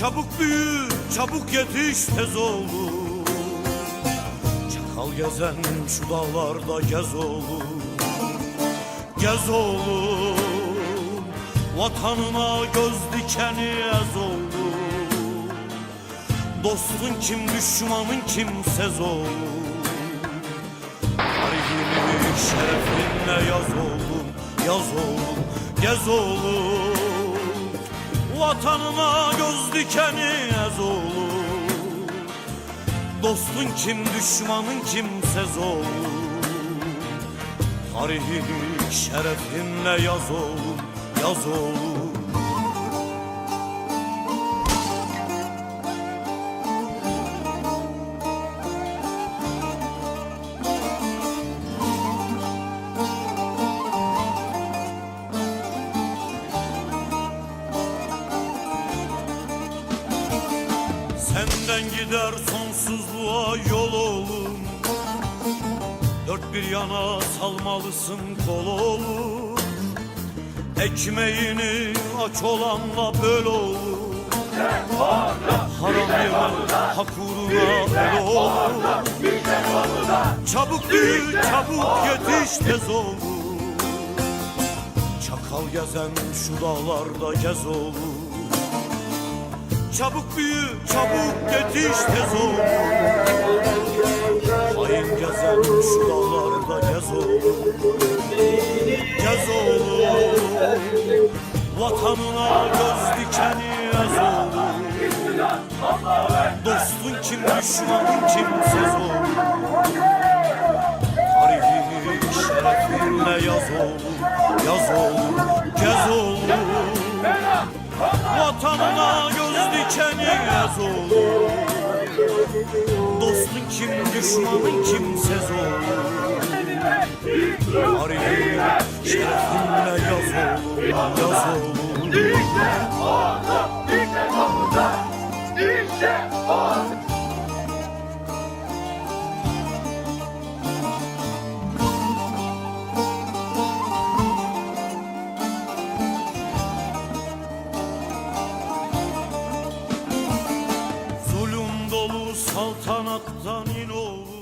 Çabuk büyü, çabuk yetiş tez oğlum Çakal gezen şu dağlarda gez oğlum Gez oğlum Vatanına göz dikeni ez oğlum Dostun kim düşmanın kimsez oğlum Tarihini şerefinle yaz oğlum Yaz oğlum, gez oğlum Vatanına göz dikeni ez oğlum Dostun kim düşmanın kimsez oğlum Tarihi şerefinle yaz oğlum Yaz oğlum Senden gider sonsuzluğa yol oğlum Dört bir yana salmalısın kol oğlum Ekmeğini aç olanla böl oğlum Haram yeme hak uğruna öl Çabuk büyü çabuk yetiş tez oğlum Çakal gezen şu dağlarda gez oğlum Çabuk büyü, çabuk yetiş tez ol. Hain gezen şu dağlarda gez oğlum. Gez oğlum. Vatanına göz dikeni ez oğlum. Dostun kim düşmanın kimsez oğlum. Tarihini şerefinle yaz oğlum. Yaz oğlum, gez oğlum. Vatanına ez oğlum Dostun kim düşmanın kimsez oğlum Tarihi şerefinle yaz oğlum Yaz oğlum Zulüm dolu saltanattan in oğlum